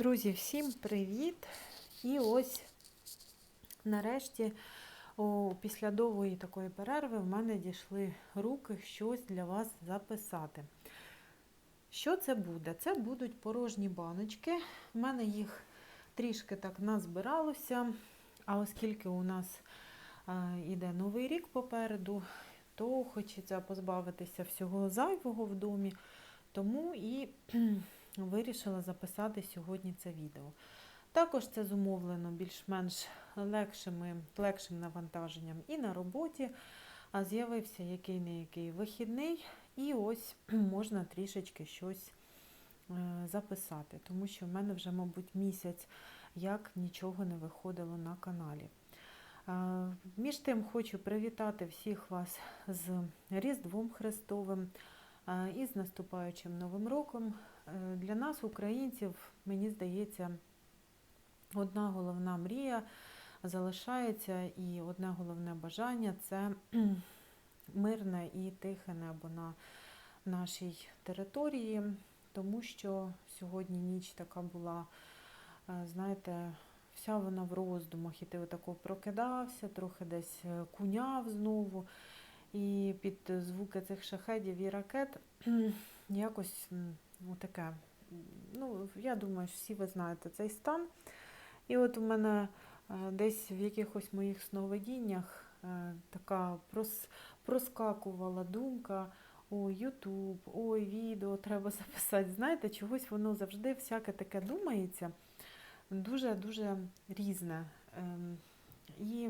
Друзі, всім привіт! І ось нарешті, о, після довгої такої перерви, в мене дійшли руки щось для вас записати. Що це буде? Це будуть порожні баночки. У мене їх трішки так назбиралося, а оскільки у нас іде новий рік попереду, то хочеться позбавитися всього зайвого в домі. Тому і вирішила записати сьогодні це відео. Також це зумовлено більш-менш легшими, легшим навантаженням і на роботі, а з'явився який-не-який вихідний, і ось можна трішечки щось е, записати, тому що в мене вже, мабуть, місяць як нічого не виходило на каналі. Між тим хочу привітати всіх вас з Різдвом Христовим і з наступаючим Новим роком. Е, Для нас, українців, мені здається, одна головна мрія залишається, і одне головне бажання це мирне і тихе небо на нашій території, тому що сьогодні ніч така була, е, знаєте, вся вона в роздумах, і ти отако прокидався, трохи десь е, куняв знову. І під звуки цих шахедів і ракет якось отаке. Ну, я думаю, що всі ви знаєте цей стан. І от у мене е, десь в якихось моїх сновидіннях е, така прос, проскакувала думка. Ой, Ютуб, ой, відео треба записати. Знаєте, чогось воно завжди всяке таке думається, дуже-дуже різне. Ем, І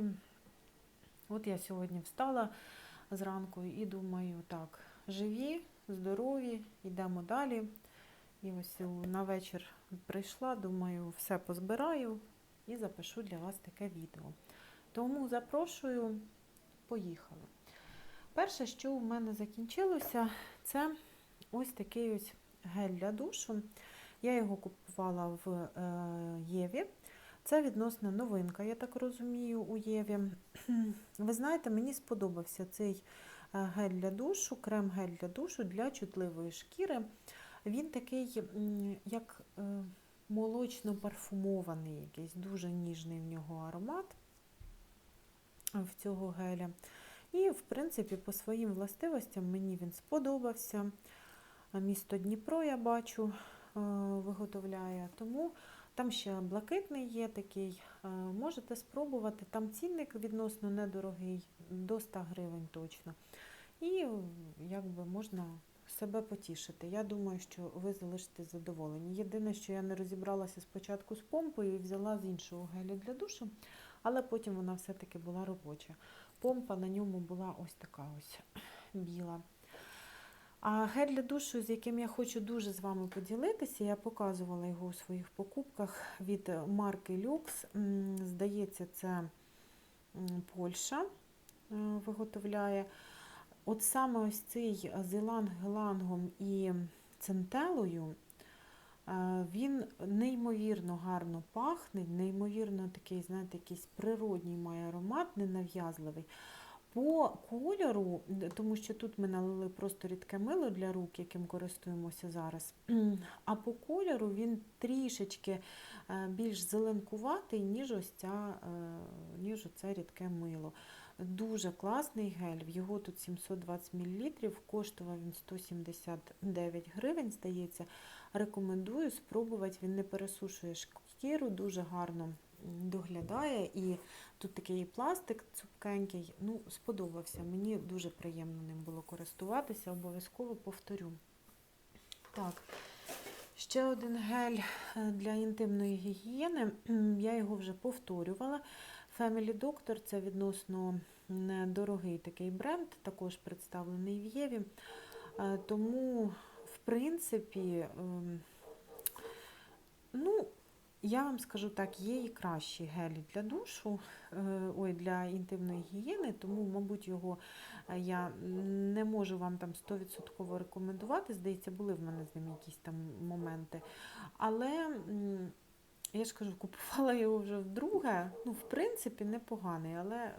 от я сьогодні встала зранку і думаю, так, живі, здорові, йдемо далі. І ось на вечір прийшла, думаю, все позбираю і запишу для вас таке відео. Тому запрошую, поїхали. Перше, що у мене закінчилося, це ось такий ось гель для душу. Я його купувала в е, Єві. Це відносно новинка, я так розумію, у Єві. Ви знаєте, мені сподобався цей гель для душу, крем-гель для душу для чутливої шкіри. Він такий, як е, молочно-парфумований, якийсь дуже ніжний в нього аромат в цього геля. І, в принципі, по своїм властивостям мені він сподобався. Місто Дніпро, я бачу, е, виготовляє. Тому там ще блакитний є такий. е, Можете спробувати. Там цінник відносно недорогий, до 100 гривень точно. І якби можна себе потішити. Я думаю, що ви залишитесь задоволені. Єдине, що я не розібралася спочатку з помпою і взяла з іншого геля для душу, але потім вона все-таки була робоча. Помпа на ньому була ось така ось біла. А гель для душу, з яким я хочу дуже з вами поділитися, я показувала його у своїх покупках від марки Lux. Здається, це Польща е, виготовляє. От саме ось цей з іланг-гелангом і центелою, е, він неймовірно гарно пахне, неймовірно такий, знаєте, якийсь природній має аромат, ненав'язливий. По кольору, тому що тут ми налили просто рідке мило для рук, яким користуємося зараз. А по кольору він трішечки е, більш зеленкуватий, ніж ось ця, е, ніж оце рідке мило. Дуже класний гель. Його тут 720 мл, коштував він 179 гривень, здається. Рекомендую спробувати, він не пересушує шкіру, дуже гарно доглядає. І тут такий пластик цупкенький. Ну, сподобався. Мені дуже приємно ним було користуватися, обов'язково повторю. Так, ще один гель е, для інтимної гігієни. Я його вже повторювала. Family Doctor це відносно недорогий такий бренд, також представлений в Єві. Е, Тому, в принципі, ем, ну, я вам скажу так, є і кращі гелі для душу, е, ой, для інтимної гігієни, тому, мабуть, його е, я не можу вам там 100% рекомендувати. Здається, були в мене з ним якісь там моменти. Але я ж кажу, купувала його вже вдруге. Ну, в принципі, непоганий, але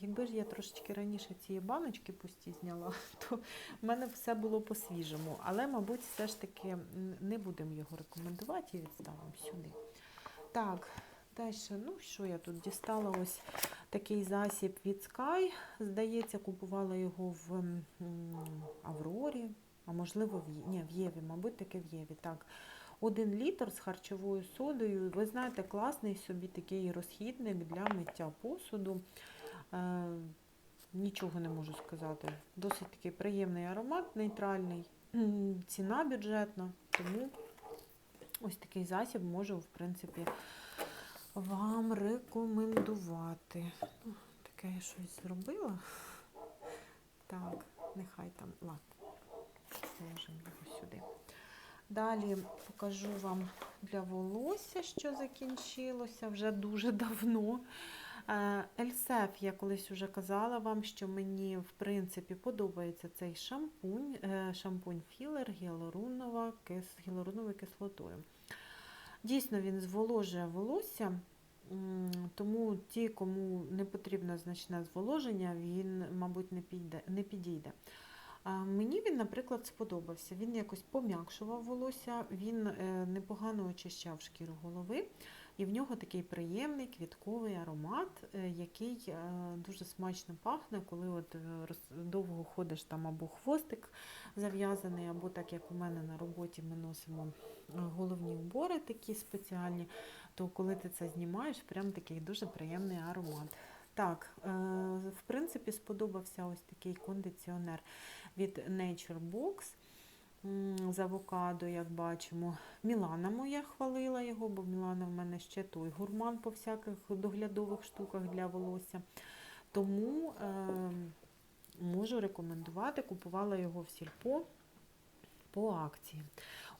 якби ж я трошечки раніше ці баночки пусті зняла, то в мене все було по-свіжому. Але, мабуть, все ж таки не будемо його рекомендувати і відставимо сюди. Так, далі, ну що я тут дістала ось такий засіб від Sky. Здається, купувала його в Аврорі, а можливо, в, ні, в Єві, мабуть, таки в Єві. Так. Один літр з харчовою содою. Ви знаєте, класний собі такий розхідник для миття посуду. Е, нічого не можу сказати. Досить такий приємний аромат, нейтральний. Ціна бюджетна, тому ось такий засіб можу, в принципі, вам рекомендувати. Ну, Таке я щось зробила. Так, нехай там. Ладно, положимо його сюди. Далі покажу вам для волосся, що закінчилося вже дуже давно. Е, Ельсеф, я колись вже казала вам, що мені в принципі подобається цей шампунь, е, шампунь філер гіалуронова кис, гіалуроновою кислотою. Дійсно, він зволожує волосся, тому ті, кому не потрібно значне зволоження, він, мабуть, не піде, не підійде. Мені він, наприклад, сподобався. Він якось пом'якшував волосся, він е, непогано очищав шкіру голови, і в нього такий приємний квітковий аромат, е, який е, дуже смачно пахне, коли от е, довго ходиш там або хвостик зав'язаний, або так як у мене на роботі ми носимо головні убори такі спеціальні, то коли ти це знімаєш, прям такий дуже приємний аромат. Так, в принципі, сподобався ось такий кондиціонер від Nature Box з авокадо, як бачимо. Мілана моя хвалила його, бо Мілана в мене ще той гурман по всяких доглядових штуках для волосся. Тому е, можу рекомендувати, купувала його в сільпо по акції.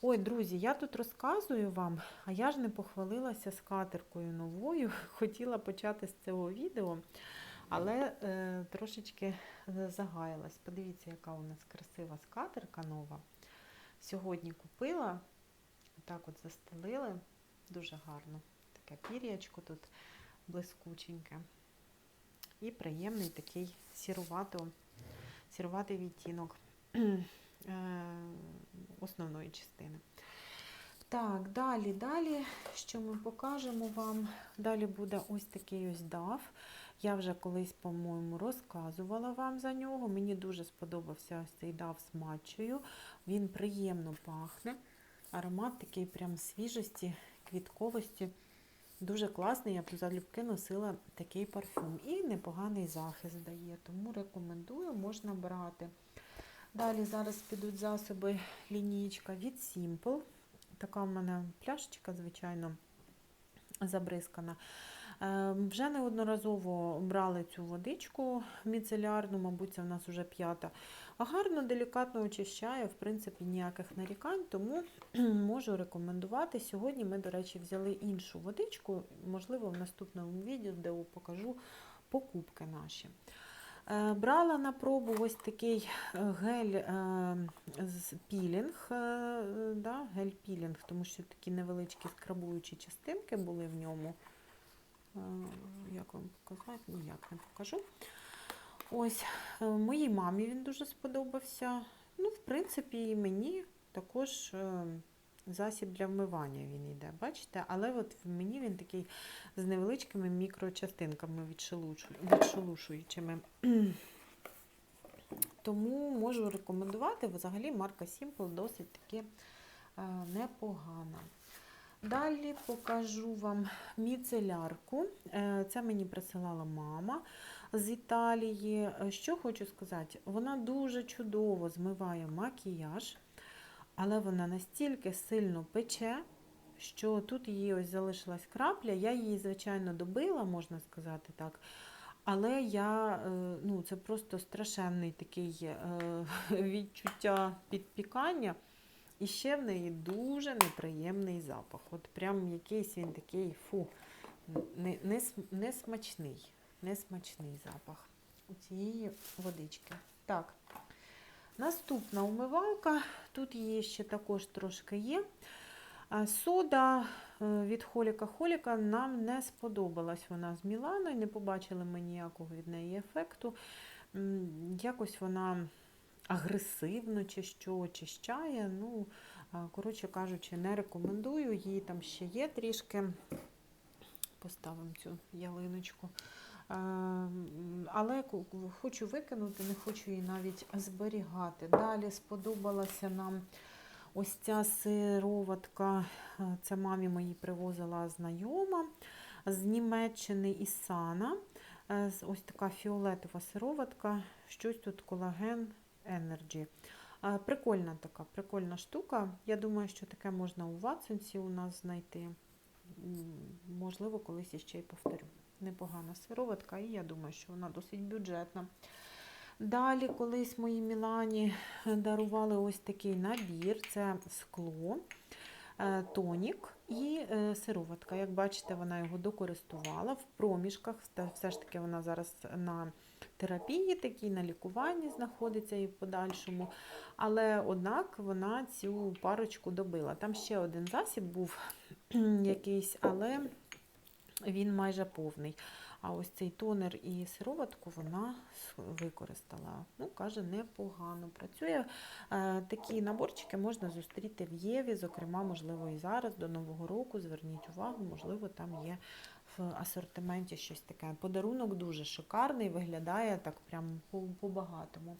Ой, друзі, я тут розказую вам, а я ж не похвалилася скатеркою новою. Хотіла почати з цього відео, але е, трошечки загаялась. Подивіться, яка у нас красива скатерка нова. Сьогодні купила, так от застелили, дуже гарно. Таке пір'ячко тут блискученьке. І приємний такий сірувато, сіруватий відтінок е, основної частини. Так, далі, далі, що ми покажемо вам? Далі буде ось такий ось дав. Я вже колись, по-моєму, розказувала вам за нього. Мені дуже сподобався цей дав з матчею. Він приємно пахне. Аромат такий прям свіжості, квітковості. Дуже класний, я б залюбки носила такий парфюм. І непоганий захист дає, тому рекомендую, можна брати. Далі зараз підуть засоби лінійка від Simple. Така в мене пляшечка, звичайно, забризкана. Е, Вже неодноразово брали цю водичку міцелярну, мабуть, це в нас вже п'ята. А гарно, делікатно очищає, в принципі, ніяких нарікань, тому можу рекомендувати. Сьогодні ми, до речі, взяли іншу водичку, можливо, в наступному відео де покажу покупки наші. Е, Брала на пробу ось такий е, гель е, з пілінг, да, гель-пілінг, тому що такі невеличкі скрабуючі частинки були в ньому. Е, Як вам показати? Ніяк не покажу. Ось, е, моїй мамі він дуже сподобався. Ну, в принципі, і мені також е, засіб для вмивання він йде, бачите? Але от мені він такий з невеличкими мікрочастинками відшелушуючими. Тому можу рекомендувати. Взагалі марка Simple досить таки непогана. Далі покажу вам міцелярку. Е, Це мені присилала мама з Італії. Е, Що хочу сказати, вона дуже чудово змиває макіяж, але вона настільки сильно пече, що тут її ось залишилась крапля. Я її, звичайно, добила, можна сказати так. Але я, е, ну, це просто страшенний такий відчуття підпікання. І ще в неї дуже неприємний запах. От прям якийсь він такий, фу, не, не, см- не смачний, не смачний запах у цієї водички. Так, наступна умивалка. Тут її ще також трошки є. Сода е, від Холіка Холіка нам не сподобалась вона з Міланою, не побачили ми ніякого від неї ефекту. Якось вона агресивно чи що очищає. Ну, коротше кажучи, не рекомендую. Її там ще є трішки. Поставимо цю ялиночку. Але хочу викинути, не хочу її навіть зберігати. Далі сподобалася нам ось ця сироватка. Це мамі моїй привозила знайома з Німеччини із Сана. Е, Ось така фіолетова сироватка. Щось тут колаген Energy. Прикольна така, прикольна штука. Я думаю, що таке можна у Ватсонсі у нас знайти. Можливо, колись іще й повторю. Непогана сироватка, і я думаю, що вона досить бюджетна. Далі, колись мої Мілані дарували ось такий набір: це скло, е, тонік і е, сироватка. Як бачите, вона його докористувала в проміжках. Все ж таки вона зараз на терапії, такій, на лікуванні знаходиться і в подальшому. Але однак вона цю парочку добила. Там ще один засіб був якийсь, але він майже повний. А ось цей тонер і сироватку вона використала. Ну, каже, непогано працює. Е, Такі наборчики можна зустріти в Єві, зокрема, можливо, і зараз до Нового року. Зверніть увагу, можливо, там є в асортименті щось таке. Подарунок дуже шикарний, виглядає так прям по- по-багатому.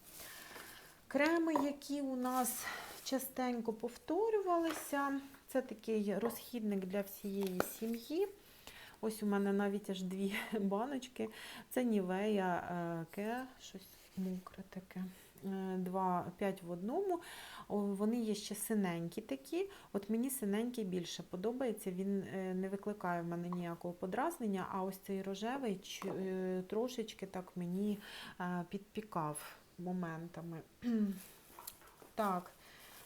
Креми, які у нас частенько повторювалися, це такий розхідник для всієї сім'ї. Ось у мене навіть аж дві баночки. Це Нівея е, Ке, щось мокре таке. 2, 5 в одному. Вони є ще синенькі такі. От мені синенький більше подобається. Він е, не викликає в мене ніякого подразнення, а ось цей рожевий е, трошечки так мені е, підпікав моментами. Так.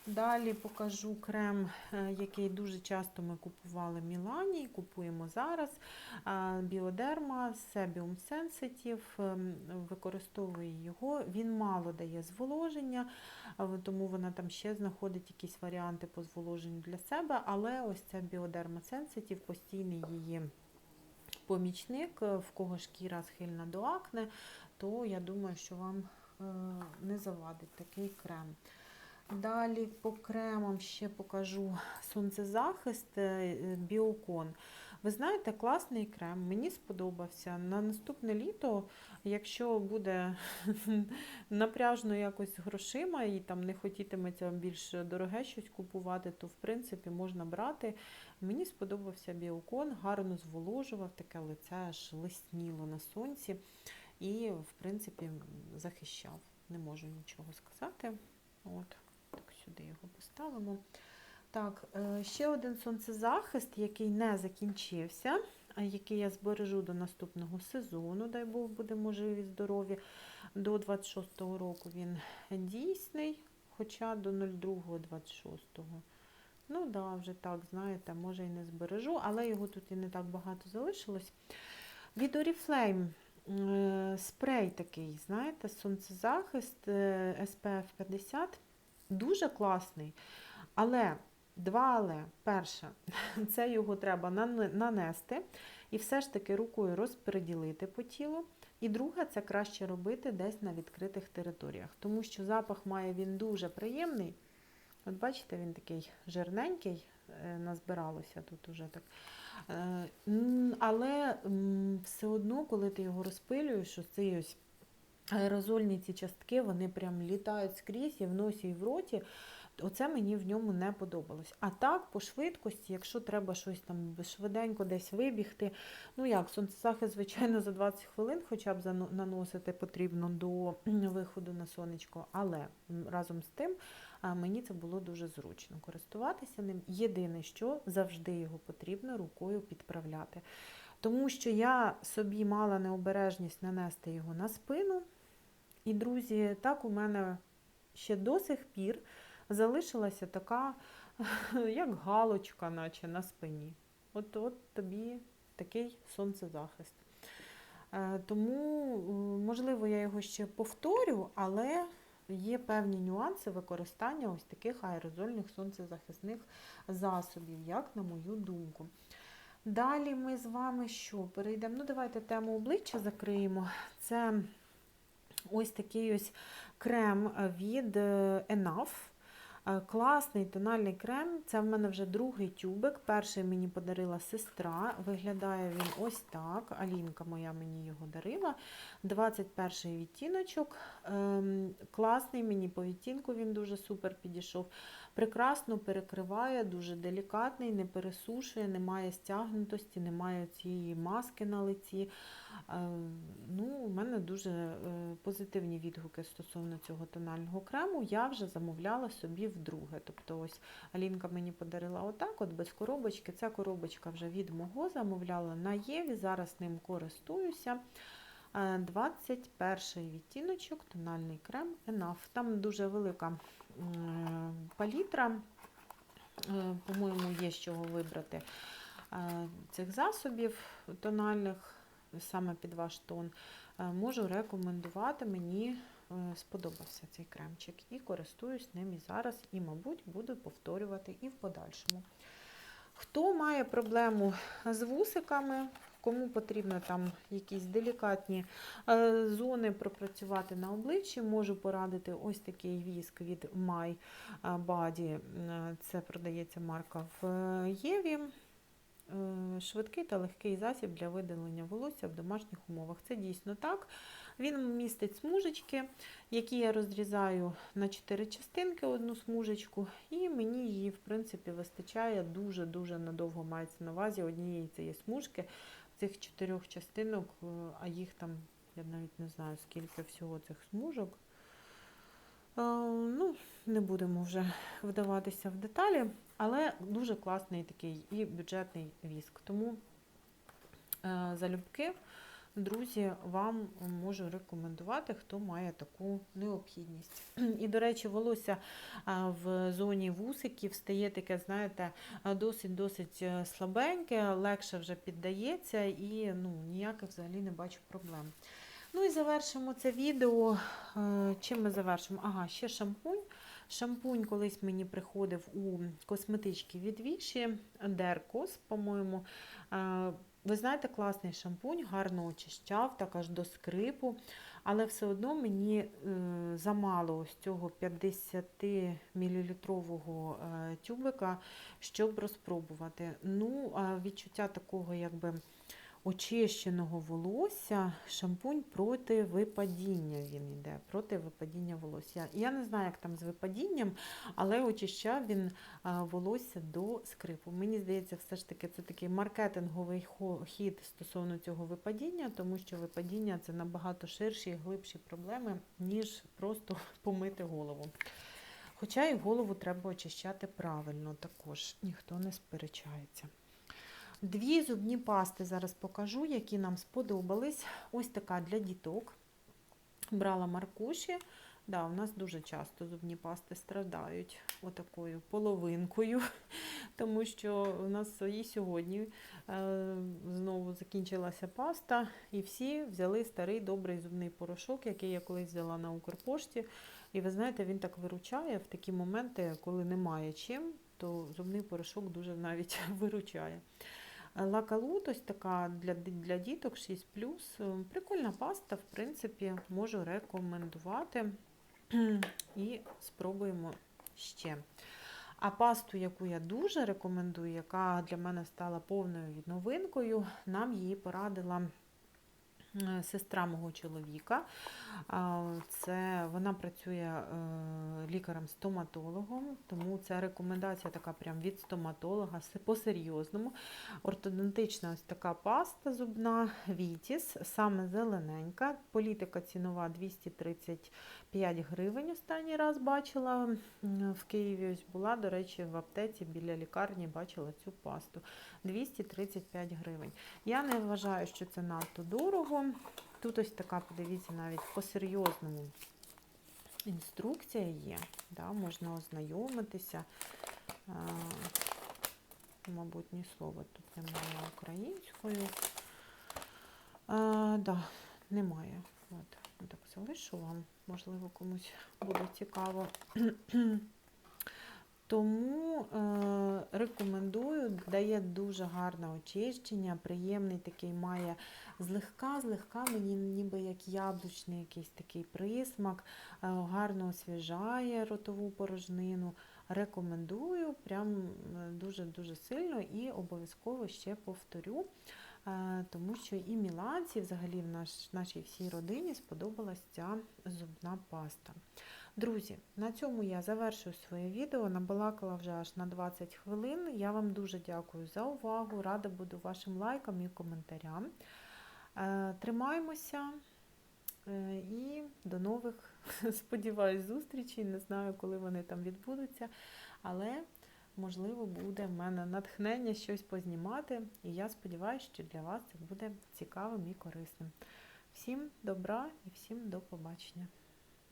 Далі покажу крем, е, який дуже часто ми купували в Мілані купуємо зараз. Біодерма Sebium Sensitive. ем, Використовую його. Він мало дає зволоження, тому вона там ще знаходить якісь варіанти по зволоженню для себе. Але ось ця Біодерма Sensitive, постійний її помічник, е, в кого шкіра схильна до акне, то я думаю, що вам е, не завадить такий крем. Далі по кремам ще покажу сонцезахист е, Біокон. Ви знаєте, класний крем, мені сподобався. На наступне літо, якщо буде напряжно якось грошима і там не хотітиметься більш дороге щось купувати, то в принципі можна брати. Мені сподобався біокон, гарно зволожував, таке лице аж лисніло на сонці і, в принципі, захищав. Не можу нічого сказати. От. Сюди його поставимо. Так, е, ще один сонцезахист, який не закінчився, який я збережу до наступного сезону, дай Бог будемо живі, здорові. До 26-го року він дійсний, хоча до 02-26-го. Ну так, да, вже так, знаєте, може і не збережу, але його тут і не так багато залишилось. Від Oriflame е, спрей такий, знаєте, сонцезахист е, SPF 50. Дуже класний. Але два але. Перше, це його треба нанести і все ж таки рукою розподілити по тілу. І друге, це краще робити десь на відкритих територіях, тому що запах має він дуже приємний. От бачите, він такий жирненький, е, назбиралося тут уже так. Е, Але все одно, коли ти його розпилюєш, ось цей ось аерозольні ці частки, вони прям літають скрізь і в носі, і в роті. Оце мені в ньому не подобалось. А так, по швидкості, якщо треба щось там швиденько десь вибігти, ну як, сонцезахист, звичайно, за 20 хвилин хоча б наносити потрібно до виходу на сонечко, але разом з тим мені це було дуже зручно користуватися ним. Єдине, що завжди його потрібно рукою підправляти. Тому що я собі мала необережність нанести його на спину. І, друзі, так у мене ще до сих пір залишилася така, як галочка, наче на спині. От, от тобі такий сонцезахист. Е, Тому, е, можливо, я його ще повторю, але є певні нюанси використання ось таких аерозольних сонцезахисних засобів, як на мою думку. Далі ми з вами що? Перейдемо. Ну, давайте тему обличчя закриємо. Це ось такий ось крем від е, Enough. Е, Класний тональний крем. Це в мене вже другий тюбик. Перший мені подарила сестра. Виглядає він ось так. Алінка моя мені його дарила. 21 відтіночок. Ем, Класний мені по відтінку, він дуже супер підійшов. Прекрасно перекриває, дуже делікатний, не пересушує, немає стягнутості, немає цієї маски на лиці. Е, Ну, у мене дуже е, позитивні відгуки стосовно цього тонального крему. Я вже замовляла собі вдруге. Тобто, ось Алінка мені подарила отак, от без коробочки. Ця коробочка вже від мого замовляла на Єві. Зараз ним користуюся. Е, 21 відтіночок, тональний крем Enough. Там дуже велика палітра. Е, По-моєму, є з чого вибрати е, цих засобів тональних саме під ваш тон. Е, Можу рекомендувати, мені сподобався цей кремчик і користуюсь ним і зараз, і, мабуть, буду повторювати і в подальшому. Хто має проблему з вусиками, кому потрібно там якісь делікатні е, зони пропрацювати на обличчі, можу порадити ось такий віск від My Body. Е, Це продається марка в е, Єві. Швидкий та легкий засіб для видалення волосся в домашніх умовах. Це дійсно так. Він містить смужечки, які я розрізаю на 4 частинки, одну смужечку, і мені її, в принципі, вистачає дуже-дуже надовго мається на увазі однієї цієї смужки, цих чотирьох частинок, е, а їх там, я навіть не знаю, скільки всього цих смужок. Е, Ну, не будемо вже вдаватися в деталі, але дуже класний такий і бюджетний віск. Тому е, залюбки, друзі, вам можу рекомендувати, хто має таку необхідність. І, до речі, волосся в зоні вусиків стає таке, знаєте, досить-досить е, слабеньке, легше вже піддається і ну, ніяких взагалі не бачу проблем. Ну і завершимо це відео. Е, Чим ми завершимо? Ага, ще шампунь. Шампунь колись мені приходив у косметички від Віші, Деркос, по-моєму. Е, Ви знаєте, класний шампунь, гарно очищав, так аж до скрипу. Але все одно мені е, замало ось цього 50 мл тюбика, щоб розпробувати. Ну, відчуття такого, якби очищеного волосся, шампунь проти випадіння він йде, проти випадіння волосся. Я не знаю, як там з випадінням, але очищав він волосся до скрипу. Мені здається, все ж таки це такий маркетинговий хід стосовно цього випадіння, тому що випадіння це набагато ширші і глибші проблеми, ніж просто помити голову. Хоча і голову треба очищати правильно також, ніхто не сперечається. Дві зубні пасти зараз покажу, які нам сподобались. Ось така для діток. Брала маркуші. Да, у нас дуже часто зубні пасти страдають отакою половинкою, тому що у нас і сьогодні е, знову закінчилася паста, і всі взяли старий добрий зубний порошок, який я колись взяла на Укрпошті. І ви знаєте, він так виручає в такі моменти, коли немає чим, то зубний порошок дуже навіть виручає. Лакалут ось така для, для діток 6. Прикольна паста, в принципі, можу рекомендувати. І спробуємо ще. А пасту, яку я дуже рекомендую, яка для мене стала повною новинкою, нам її порадила сестра мого чоловіка. Це вона працює е, лікарем-стоматологом, тому це рекомендація така прям від стоматолога по-серйозному. Ортодонтична ось така паста зубна Вітіс, саме зелененька. Політика цінова 235 гривень. Останній раз бачила в Києві. Ось була, до речі, в аптеці біля лікарні бачила цю пасту. 235 гривень. Я не вважаю, що це надто дорого. Тут ось така, подивіться, навіть по-серйозному інструкція є. Да, можна ознайомитися. А, мабуть, ні слова тут немає українською. А, да, немає. От. Так, залишу вам, можливо, комусь буде цікаво. Тому е, рекомендую, дає дуже гарне очищення, приємний такий має злегка, злегка, мені ніби як яблучний якийсь такий присмак, е, гарно освіжає ротову порожнину. Рекомендую прям дуже-дуже сильно і обов'язково ще повторю, тому що і Міланці, взагалі в наш, нашій всій родині сподобалась ця зубна паста. Друзі, на цьому я завершую своє відео. Набалакала вже аж на 20 хвилин. Я вам дуже дякую за увагу. Рада буду вашим лайкам і коментарям. Е, Тримаємося е, і до нових, сподіваюсь, зустрічей. Не знаю, коли вони там відбудуться, але можливо буде в мене натхнення щось познімати. І я сподіваюся, що для вас це буде цікавим і корисним. Всім добра і всім до побачення!